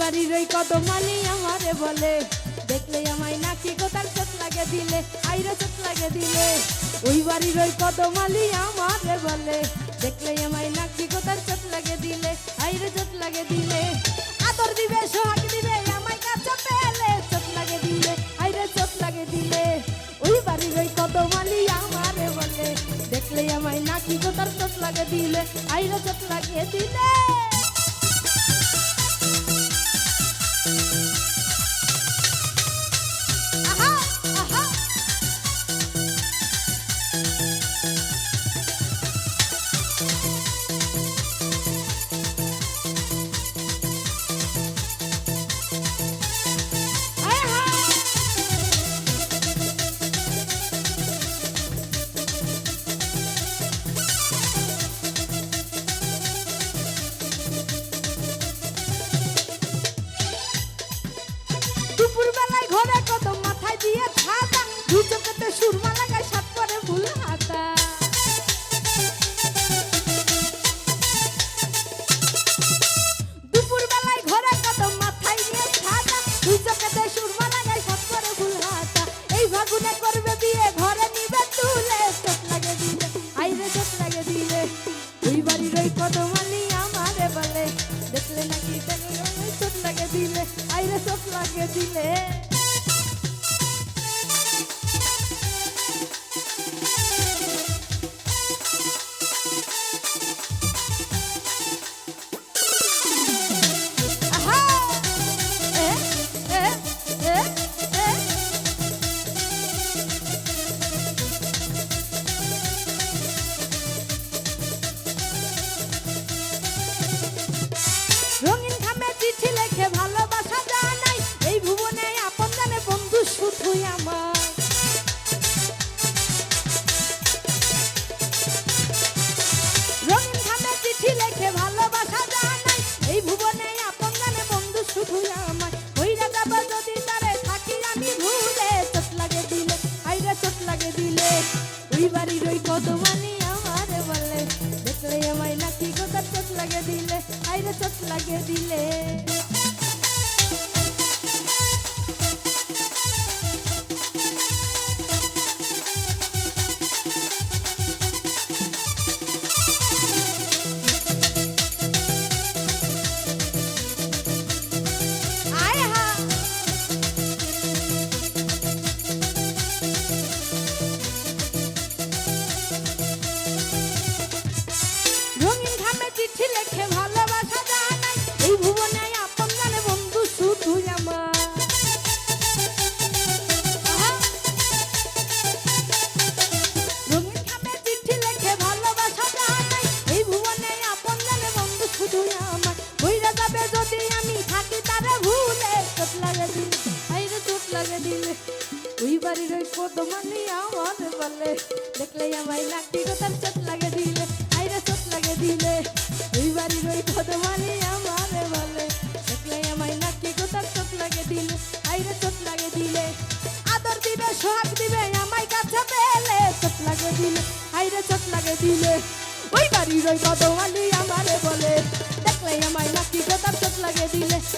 বাড়ির ওই কদমালি আমারে বলে, দেখলে আমায় নাকি কোথার চোট লাগে দিলে, আইরে চোট লাগে দিলে। ওই বাড়ির ওই কদমালি আমারে বলে, দেখলে আমায় নাকি কোথার চোট লাগে দিলে, আইরে চোট লাগে দিলে। আদর দিবে, সোহাগ দিবে, আমায় কাছে পেলে চোট লাগে দিলে, আইরে চোট লাগে দিলে। ওই বাড়ির ওই কদমালি আমারে বলে, দেখলে আমায় নাকি কোথার চোট লাগে দিলে, আইরে চোট লাগে দিলে। চোখ লাগে দিলে আইরে চোখ লাগে কদমানি আমারে বলে। দেখলে আমায় নাকি গোটা চোট লাগে দিলে আইরে চোট লাগে দিলে। ওই বাড়ির ওই কদমানি আমার বলে। দেখলে আমায় নাকি গোতার চোট লাগে দিলে। আইরে চোট লাগে দিলে। ওই বাড়ির ওই কদমানি আমার বলে। দেখলে আমায় নাকি গোতার চোট লাগে দিলে। আইরে চোট লাগে দিলে। আদর দিবে, সোহাগ দিবে, আমায় কাছে পেলে চোট লাগে দিলে। আইরে চোট লাগে দিলে। ওই বাড়ির ওই কদমানি আমারে বলে। দেখলে আমায় নাকি গোতার চোট লাগে দিলে।